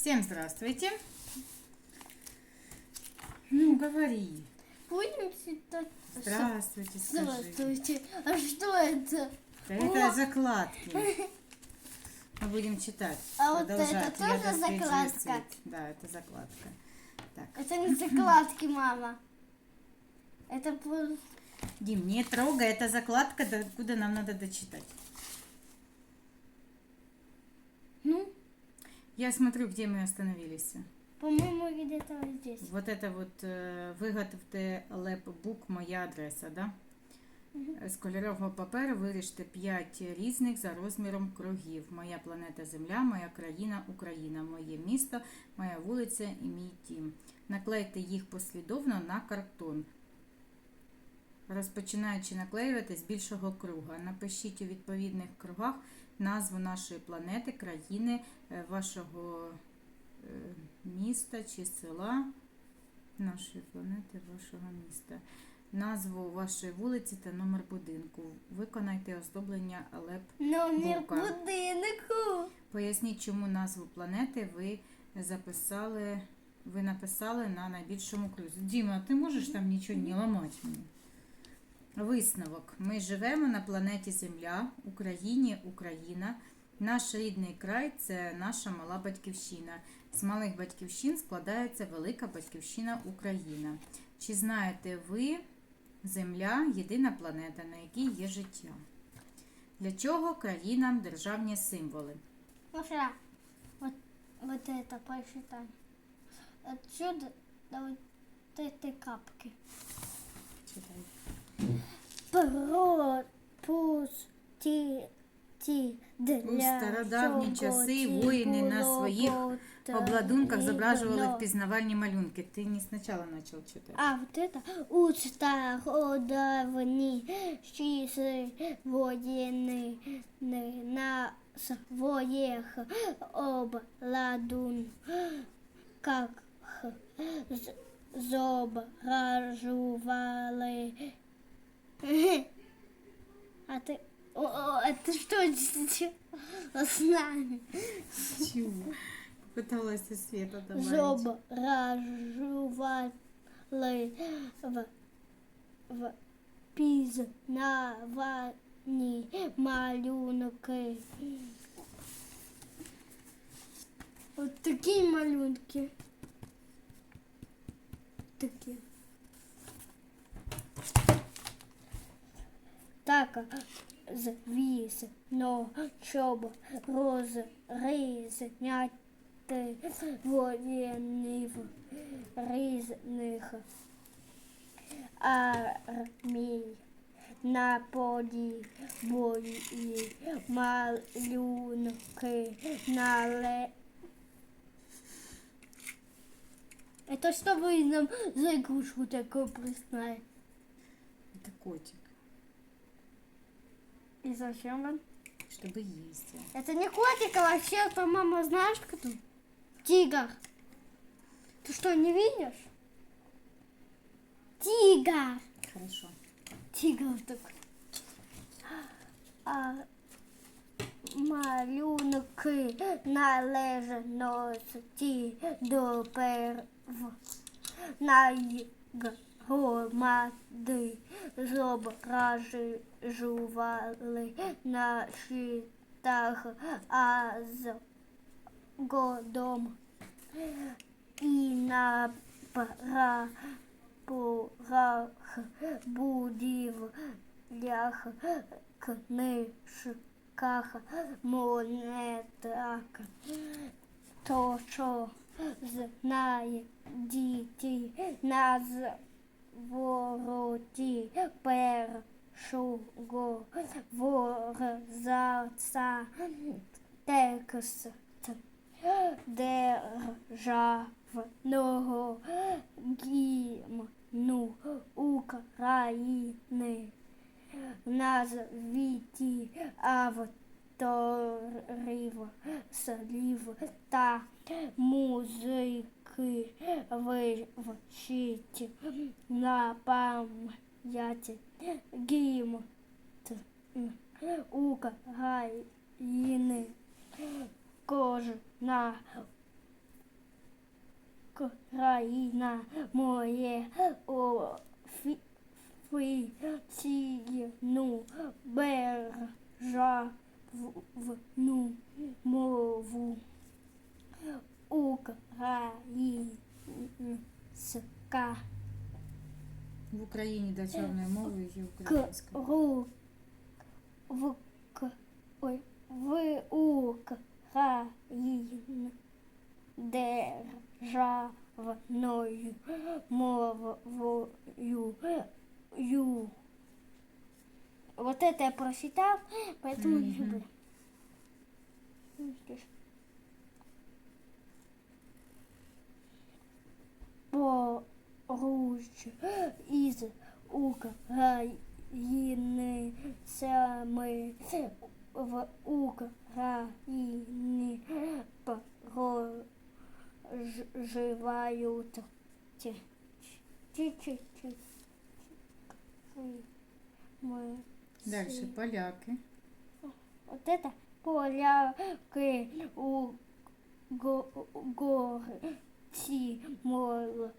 Всем здравствуйте. Ну, говори. Будем читать. Здравствуйте, скажи. Здравствуйте. А что это? Да это закладки. Мы будем читать. А вот это тоже закладка? Да, это закладка. Так, Это не закладки, мама. Это. Дим, не трогай, это закладка, куда нам надо дочитать. Я смотрю, где мы остановились. по-моему, где-то вот здесь. Вот это вот е, виготовте лепбук, моя адреса, да? З кольорового паперу виріжте 5 різних за розміром кругів. Моя планета Земля, моя країна Україна, моє місто, моя вулиця і мій дім. Наклейте їх послідовно на картон. Розпочинаючи наклеювати з більшого круга. Напишіть у відповідних кругах назву нашої планети, країни, е, вашого е, міста чи села, нашої планети, вашого міста, назву вашої вулиці та номер будинку. Виконайте оздоблення леп. Номер будинку. Поясніть, чому назву планети ви записали, ви написали на найбільшому крузі. Діма, ти можеш там нічого не ламати мені? Висновок. Ми живемо на планеті Земля, Україні, Україна. Наш рідний край це наша мала батьківщина. З малих батьківщин складається велика батьківщина Україна. Чи знаєте ви, Земля єдина планета, на якій є життя? Для чого країнам державні символи? Маша, вот, вот это посчитай. Отсюда до вот этой капки. Читай. Пропусти для У стародавні часи воїни на своїх обладунках зображували впізнавальні малюнки. Ти не спочатку почав читати. А вот это у стародавні часи воїни на своїх обладунках зображували. А ты... О, о, это что с нами? Чого? Попиталася Света добавити. зображували в, в пізнавані малюнки. От такі малюнки. Такі. Так, звісно, щоб розрізняти воїнів різних армій на полі бої малюнки нале. Это что вы нам за игрушку такую прислали? Це котик, И зачем вам? щоб їсти. Это не котик, а вообще, по-моему, знаешь кто? Тигр. Ты что, не видишь? Тигр. Хорошо. Тигр такой. А малюнки належності до первної громади зображували на щитах, а з годом і на прапорах будівлях, книжках, монетах. То, що знає діти на звороті першого ворзаца текст державного гімну України. Назвіті авторів слів та музики. Вивчіть на пам'ять яті, гім, ука, гаїни, кожна країна моє офіційну державну мову. Українська. В Україні державною мовою є українська. Кру в к ой в Україні державною мовою ю. Вот это я прочитал, поэтому не Мгм. люблю. Поруч із України саме в Україні проживають. Ті- ті- ті- ті- ми Далі поляки. Вот это поляки у го- горці Молдавани,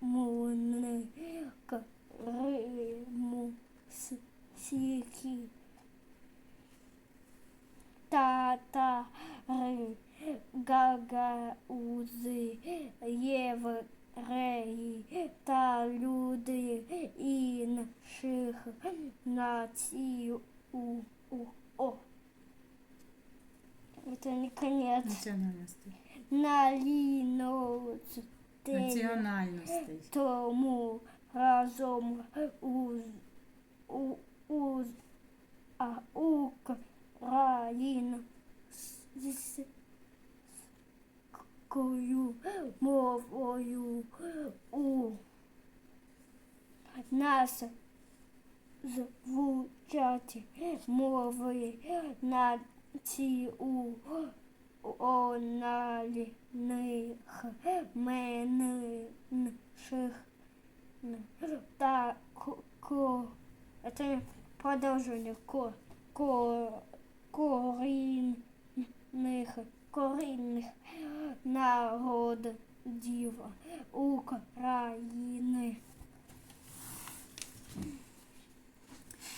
Румуни, Криму, Сіки, татари, гагаузи, євреї та люди інших націй. У, у, о. Это не конец. Національностей. Національностей. Тому разом уз, у, уз, а Україна з, з кою мовою у нас звучать мови національних менших та ко, ко это продолжение ко, ко, корінних корінних народів України.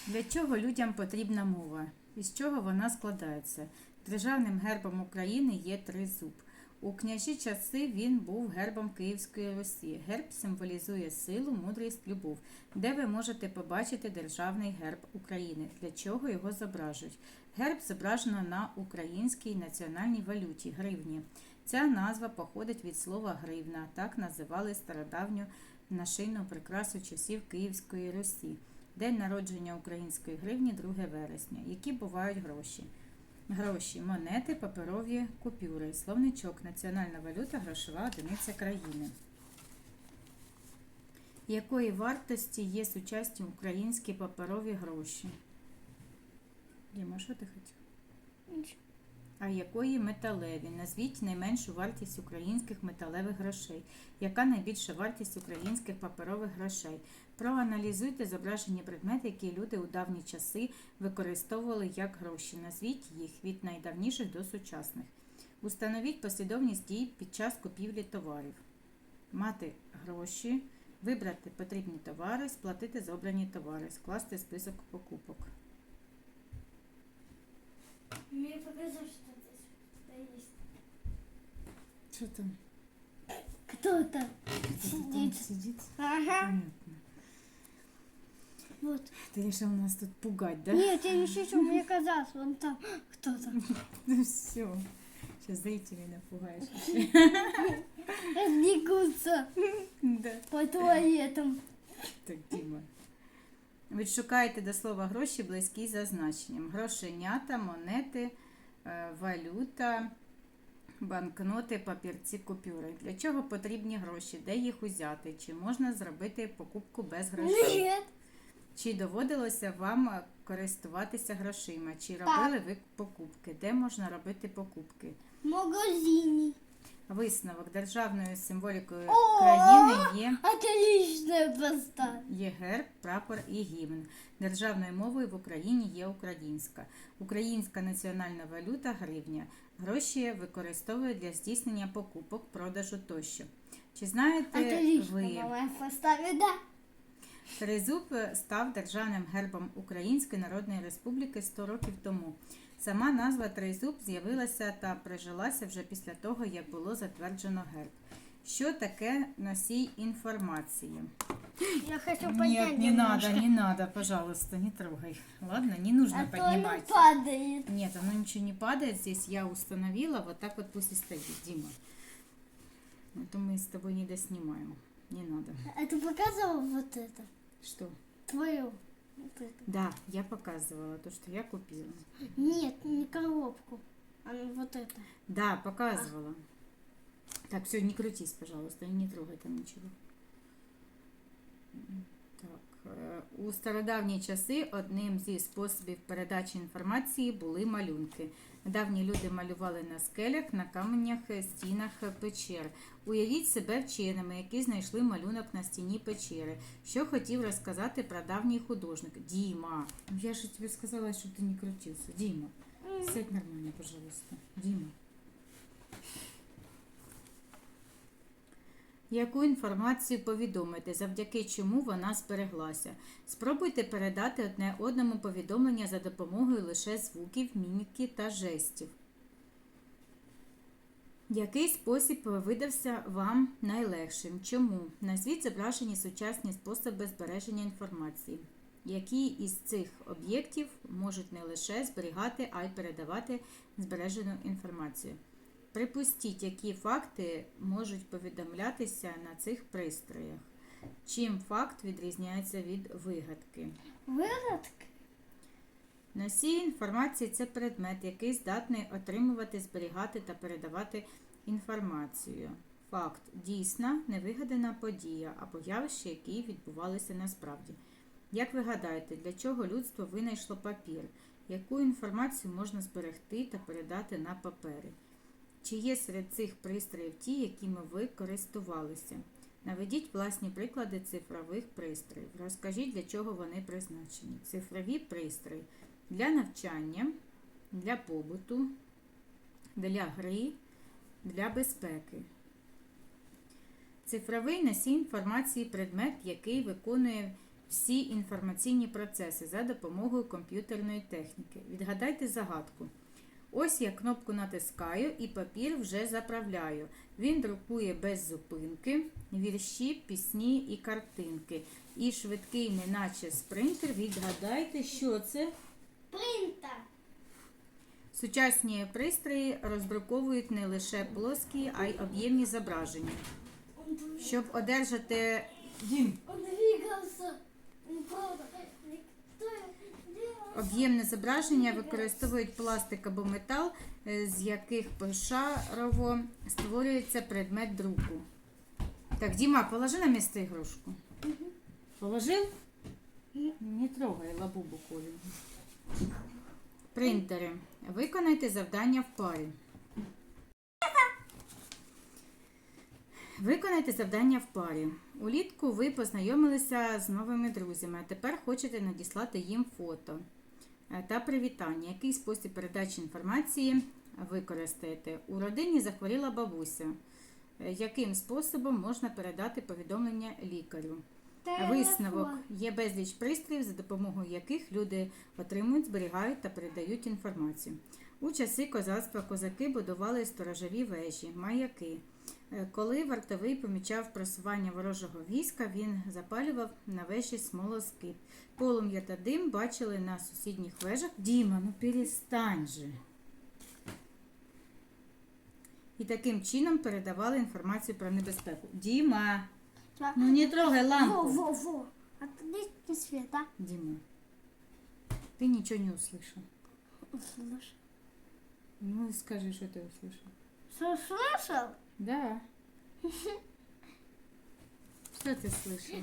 Для чого людям потрібна мова? Із чого вона складається? Державним гербом України є тризуб. У княжі часи він був гербом Київської Русі. Герб символізує силу, мудрість, любов. Де ви можете побачити державний герб України? Для чого його зображують? Герб зображено на українській національній валюті гривні. Ця назва походить від слова гривна. Так називали стародавню нашийну прикрасу часів Київської Русі. День народження української гривні 2 вересня. Які бувають гроші? Гроші, монети, паперові купюри. Словничок. Національна валюта, грошова одиниця країни. Якої вартості є сучасні українські паперові гроші? Діма, що ти хотів? А якої металеві? Назвіть найменшу вартість українських металевих грошей. Яка найбільша вартість українських паперових грошей? Проаналізуйте зображені предмети, які люди у давні часи використовували як гроші. Назвіть їх від найдавніших до сучасних. Установіть послідовність дій під час купівлі товарів. Мати гроші, вибрати потрібні товари, сплатити за обрані товари, скласти список покупок. Мне показалось, что здесь есть. Що там? Кто-то Там сидит. сидить? Ага. Понятно. Вот. Ты решил нас тут пугать, да? Нет, я не шучу, мне казалось, вон там кто-то. Ну все. Сейчас зрителей напугаешь. Разбегутся Да. по туалетам. Так, Діма. Відшукайте до слова гроші близькі за значенням. Грошенята, монети, е, валюта, банкноти, папірці, купюри. Для чого потрібні гроші? Де їх узяти? Чи можна зробити покупку без грошей? Нет. Чи доводилося вам е, користуватися грошима? Чи робили ви покупки? Де можна робити покупки? В магазине. Висновок державною символікою О! країни є, є герб, прапор і гімн. Державною мовою в Україні є українська. Українська національна валюта гривня. Гроші використовують для здійснення покупок, продажу тощо. Чи знаєте Отлично, ви? мама поставит, да. Тризуб став державним гербом Української Народної Республіки 100 років тому. Сама назва Тризуб з'явилася та прижилася вже після того, як було затверджено герб. Що таке носій інформації? Я хочу Нет, не надо, не надо, пожалуйста, не трогай. Ладно, не нужно А то оно падает. Нет, оно ничего не падает. Здесь я установила, вот так вот пусть и стоит, Дима. Это мы с тобой не доснимаем. Не надо. А ты показывал вот это? Что? Твою. Вот это. Да, я показывала то, что я купила. Нет, не коробку. А ну вот это. Да, показывала. Так, все, не крутись, пожалуйста, и не трогай там ничего. М, Так, е, у стародавні часи одним зі способів передачі інформації були малюнки. Давні люди малювали на скелях, на каменях, стінах печер. Уявіть себе вченими, які знайшли малюнок на стіні печери. Що хотів розказати про давній художник? Діма. Я ж тобі сказала, щоб ти не крутився. Діма. Сядь нормально, пожалуйста. Дима. Яку інформацію повідомити, завдяки чому вона збереглася? Спробуйте передати одне одному повідомлення за допомогою лише звуків, міміки та жестів. Який спосіб видався вам найлегшим? Чому? Назвіть зображені сучасні способи збереження інформації. Які із цих об'єктів можуть не лише зберігати, а й передавати збережену інформацію? Припустіть, які факти можуть повідомлятися на цих пристроях. Чим факт відрізняється від вигадки? Выродок? Носій інформації це предмет, який здатний отримувати, зберігати та передавати інформацію. Факт дійсна, невигадана подія або явище, які відбувалися насправді. Як ви гадаєте, для чого людство винайшло папір? Яку інформацію можна зберегти та передати на папері? Чи є серед цих пристроїв ті, якими ви користувалися? Наведіть власні приклади цифрових пристроїв. Розкажіть, для чого вони призначені. Цифрові пристрої для навчання, для побуту, для гри, для безпеки. Цифровий носій інформації предмет, який виконує всі інформаційні процеси за допомогою комп'ютерної техніки. Відгадайте загадку. Ось я кнопку натискаю і папір вже заправляю. Він друкує без зупинки, вірші, пісні і картинки. І швидкий, неначе спринтер. Відгадайте, що це? Принтер. Сучасні пристрої роздруковують не лише плоскі, а й об'ємні зображення. Щоб одержати Дім, об'ємне зображення використовують пластик або метал, е, з яких пошарово створюється предмет друку. Так, Діма, положи на місце ігрушку. Положив? Не трогай лабубу Колю. Принтери. Виконайте завдання в парі. Виконайте завдання в парі. Улітку ви познайомилися з новими друзями, а тепер хочете надіслати їм фото та привітання. Який спосіб передачі інформації використаєте? У родині захворіла бабуся. Е, Яким способом можна передати повідомлення лікарю? Висновок є безліч пристроїв, за допомогою яких люди отримують, зберігають та передають інформацію. У часи козацтва козаки будували сторожові вежі, маяки. Е, Коли вартовий помічав просування ворожого війська, він запалював на вежі смолоскип. Полум'я та дим бачили на сусідніх вежах. Діма, ну перестань же. І таким чином передавали інформацію про небезпеку. Діма, ну не трогай Во, лампу. во, во. Отличный свет, а? Дима, ты ничего не услышал. Слышь. Ну и скажи, что ты услышал. Что, слышал? Да. Что ты слышал?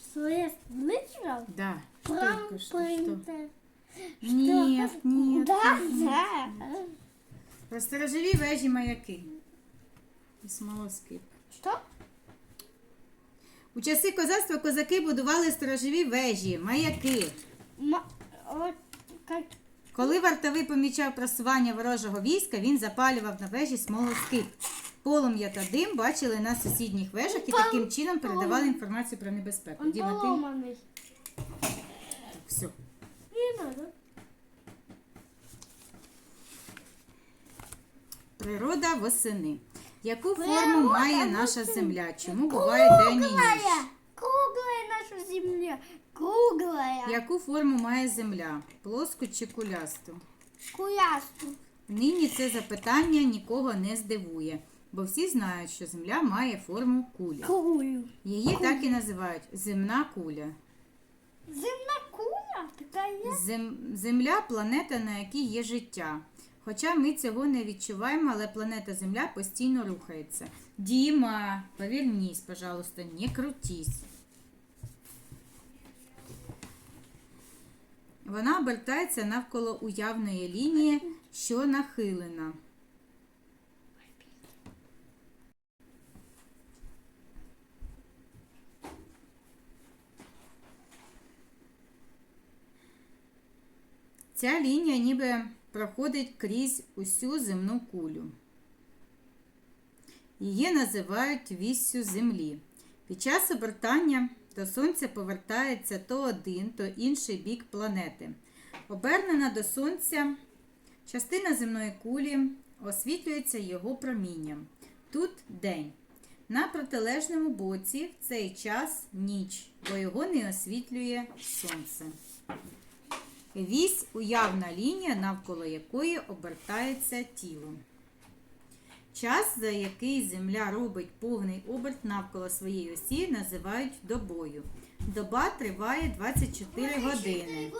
Что я слышал? Да. Про Только что. что? принтер. Нет, нет. Да, нет. да. Про сторожові вежі маяки. і смолоскип. Что? У часи козацтва козаки будували сторожові вежі, маяки. Ма- вот как Коли вартовий помічав просування ворожого війська, він запалював на вежі смолоскип. Полум'я та дим бачили на сусідніх вежах і таким чином передавали інформацію про небезпеку. он Діма, ти поломанный. все. Не надо. Природа восени. Яку Природа форму має восени. наша земля? Чому буває день і ніч? Круглая. Круглая наша земля. Круглая. Яку форму має земля? Плоску чи кулясту? Куясту. Нині це запитання нікого не здивує, бо всі знають, що земля має форму кулі. Кулю. Її так і називають земна куля. Земна куля такая. Зем... Земля планета, на якій є життя. Хоча ми цього не відчуваємо, але планета Земля постійно рухається. Діма, повернись, пожалуйста, не крутись. Вона обертається навколо уявної лінії, що нахилена. Ця лінія ніби проходить крізь усю земну кулю. Її називають віссю Землі. Під час обертання до Сонця повертається то один, то інший бік планети. Обернена до Сонця частина земної кулі освітлюється його промінням. Тут день. На протилежному боці в цей час ніч, бо його не освітлює сонце. Вісь уявна лінія, навколо якої обертається тіло. Час, за який Земля робить повний оберт навколо своєї осі, називають добою. Доба триває 24 години.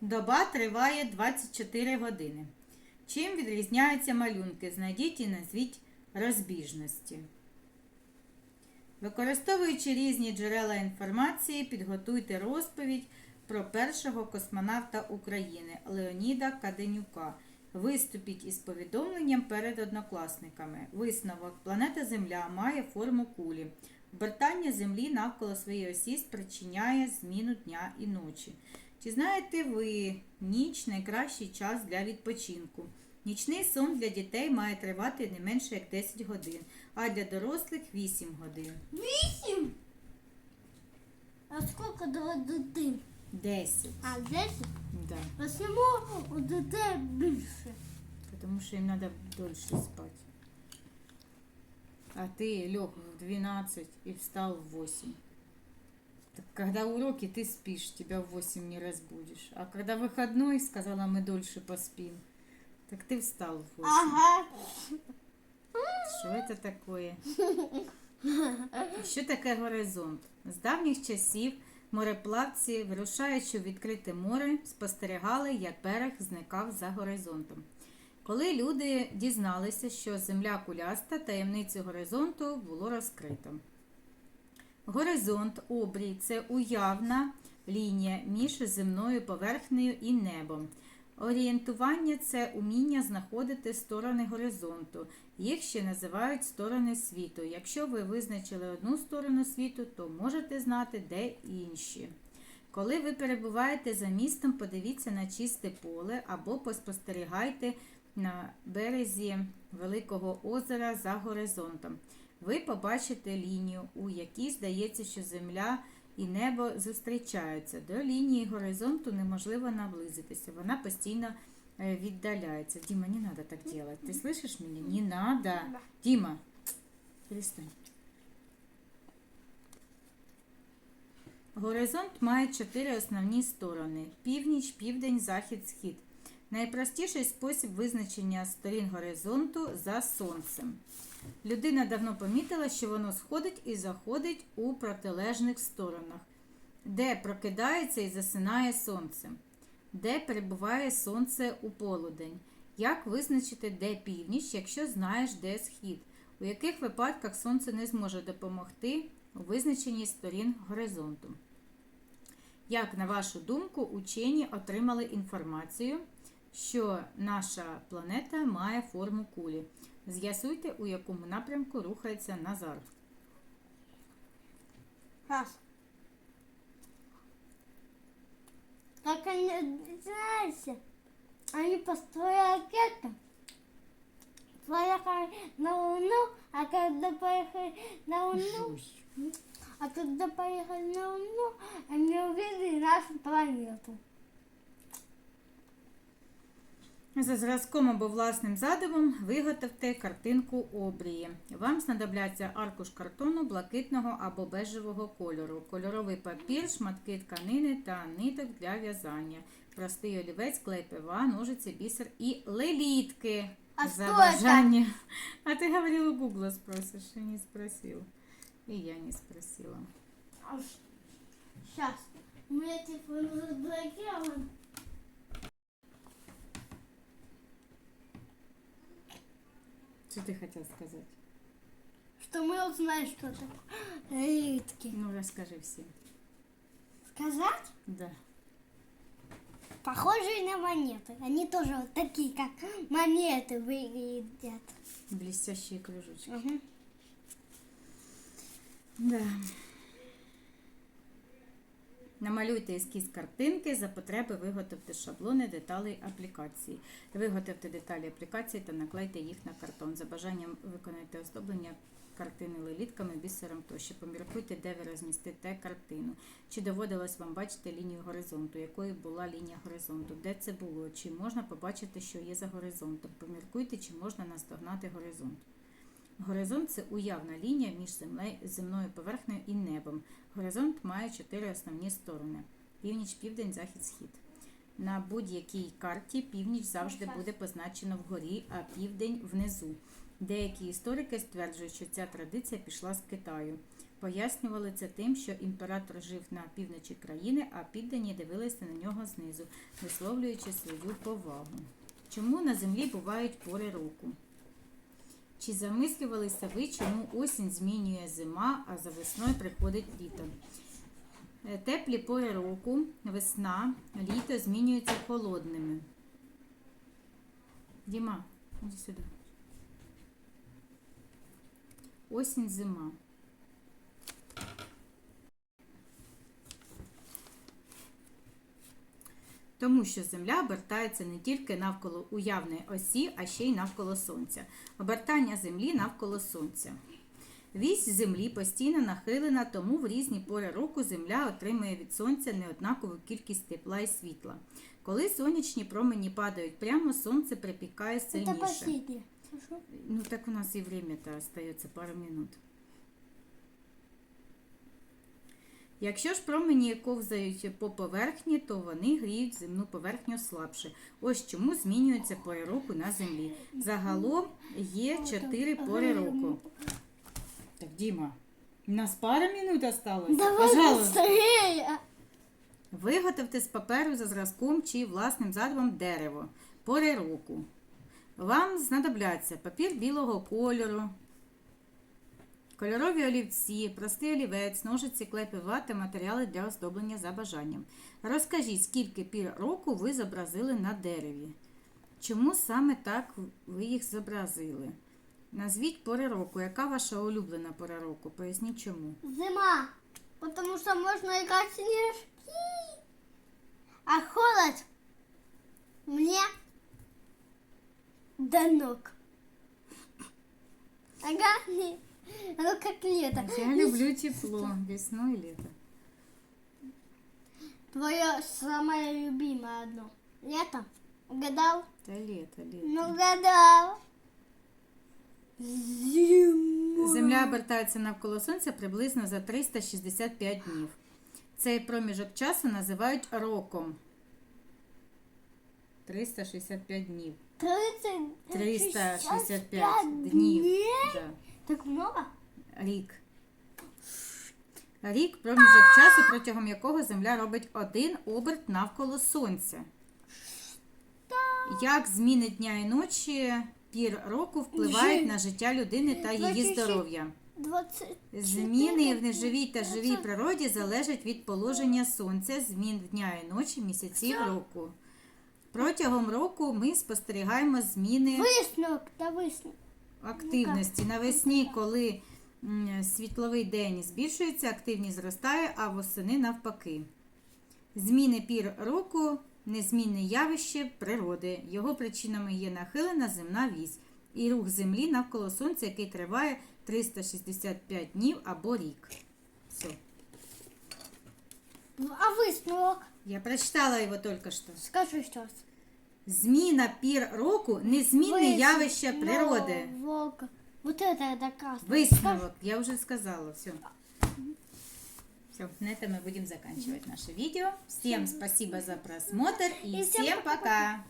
Доба триває 24 години. Чим відрізняються малюнки? Знайдіть і назвіть розбіжності. Використовуючи різні джерела інформації, підготуйте розповідь про першого космонавта України Леоніда Каденюка. Виступіть із повідомленням перед однокласниками. Висновок: планета Земля має форму кулі. Обертання Землі навколо своєї осі спричиняє зміну дня і ночі. Чи знаєте ви ніч найкращий час для відпочинку? Нічний сон для дітей має тривати не менше як 10 годин, а для дорослих 8 годин. Восемь. А сколько до дитин? 10. А, десять? Да. Почему у дітей більше? Потому что им надо дольше спать. А ты лег в 12 и встал в 8. Так когда уроки, ты спишь, тебя в 8 не разбудишь. А когда выходной, сказала, мы дольше поспим, так ты встал в 8. Ага. Що це таке? Що таке горизонт? З давніх часів мореплавці, вирушаючи у відкрите море, спостерігали, як берег зникав за горизонтом. Коли люди дізналися, що земля куляста, таємницю горизонту було розкрито. Горизонт, обрій це уявна лінія між земною поверхнею і небом. Орієнтування це уміння знаходити сторони горизонту. Їх ще називають сторони світу. Якщо ви визначили одну сторону світу, то можете знати, де інші. Коли ви перебуваєте за містом, подивіться на чисте поле або поспостерігайте на березі Великого озера за горизонтом. Ви побачите лінію, у якій здається, що земля і небо зустрічаються. До лінії горизонту неможливо наблизитися. Вона постійно е, віддаляється. Дима, не надо так делать. Ты слышишь меня? Не надо. Дима, перестань. Горизонт має чотири основні сторони: північ, південь, захід, схід. Найпростіший спосіб визначення сторін горизонту за сонцем. Людина давно помітила, що воно сходить і заходить у протилежних сторонах, де прокидається і засинає сонце, де перебуває сонце у полудень. Як визначити, де північ, якщо знаєш, де схід? У яких випадках сонце не зможе допомогти у визначенні сторін горизонту? Як, на вашу думку, учені отримали інформацію, що наша планета має форму кулі. З'ясуйте, у якому напрямку рухається Назар. Раз. Как они, знаете, они построили ракету, поехали на Луну, а когда поехали на Луну, а когда поехали на Луну, они увидели нашу планету. За зразком або власним задивом виготовте картинку обрії. Вам знадобляться аркуш картону блакитного або бежевого кольору, кольоровий папір, шматки тканини та ниток для в'язання, простий олівець, клей ПВА, ножиці, бісер і лелітки. А за бажання. А ти говорила, у Гугла спросиш, і не спросил. І я не спросила. Сейчас. У меня телефон заблокирован. Що ти хотів сказати? Что мы узнаем, что такое ритки. Ну, розкажи всім. Сказать? Да. Похожие на монеты. Они тоже вот такие, как монеты выглядят. Блестящие кружочки. Мгм. Да. Намалюйте ескіз картинки, за потреби виготовте шаблони деталей аплікації. Виготовте деталі аплікації та наклейте їх на картон. За бажанням виконайте оздоблення картини лелітками, бісером тощо. Поміркуйте, де ви розмістите картину. Чи доводилось вам бачити лінію горизонту? Якою була лінія горизонту? Де це було? Чи можна побачити, що є за горизонтом? Поміркуйте, чи можна наздогнати горизонт. Горизонт це уявна лінія між земною поверхнею і небом. Горизонт має чотири основні сторони: північ, південь, захід, схід. На будь-якій карті північ завжди буде позначено вгорі, а південь внизу. Деякі історики стверджують, що ця традиція пішла з Китаю. Пояснювали це тим, що імператор жив на півночі країни, а піддані дивилися на нього знизу, висловлюючи свою повагу. Чому на землі бувають пори року? Чи замислювалися ви, чому осінь змінює зима, а за весною приходить літо? Е, Теплі пори року, весна, літо змінюються холодними. Діма, іди сюди. Осінь, зима. Тому що Земля обертається не тільки навколо уявної осі, а ще й навколо Сонця. Обертання Землі навколо Сонця. Вісь Землі постійно нахилена, тому в різні пори року Земля отримує від Сонця неоднакову кількість тепла і світла. Коли сонячні промені падають прямо, сонце припікає сильніше. Ну так у нас и время-то остается пару минут. Якщо ж промені ковзають по поверхні, то вони гріють земну поверхню слабше. Ось чому змінюються пори року на землі. Загалом є чотири пори року. Так, Діма, у нас пара минут осталось. Давай Пожалуйста. быстрее. Виготовте з паперу за зразком чи власним задумом дерево. Пори року. Вам знадобляться папір білого кольору, кольорові олівці, простий олівець, ножиці, клепи вати, матеріали для оздоблення за бажанням. Розкажіть, скільки пір року ви зобразили на дереві. Чому саме так ви їх зобразили? Назвіть пори року. Яка ваша улюблена пора року? Поясніть чому. Зима. Потому что можно играть снежки. А холод мне до ног. Ага. Оно как лето. Я люблю тепло, весну и лето. Твое самое любимое одно. Лето. Угадал? Та лето, лето. Ну, угадал. Зима. Земля обертається навколо Сонця приблизно за 365 днів. Цей проміжок часу називають роком. 365 днів. 30, 365 днів. Да. Так много? Рік. Рік проміжок часу, протягом якого Земля робить один оберт навколо Сонця. Як зміни дня і ночі пір року впливають на життя людини та її здоров'я? 20. Зміни в неживій та живій природі залежать від положення сонця, змін дня і ночі, місяців року. Протягом року ми спостерігаємо зміни Висновок та висновок. Активності. Навесні, коли світловий день збільшується, активність зростає, а восени навпаки. Зміни пір року незмінне явище природи. Його причинами є нахилена земна вісь і рух Землі навколо Сонця, який триває 365 днів або рік. Все. А висновок? Я прочитала його тільки що. Скажи щось. Зміна пір року незмінне явище природи. Висновок. Вот это доказано. Высновок, я уже сказала, все. Все, на этом мы будем заканчивать наше видео. Всем спасибо за просмотр и И всем всем пока-пока. пока.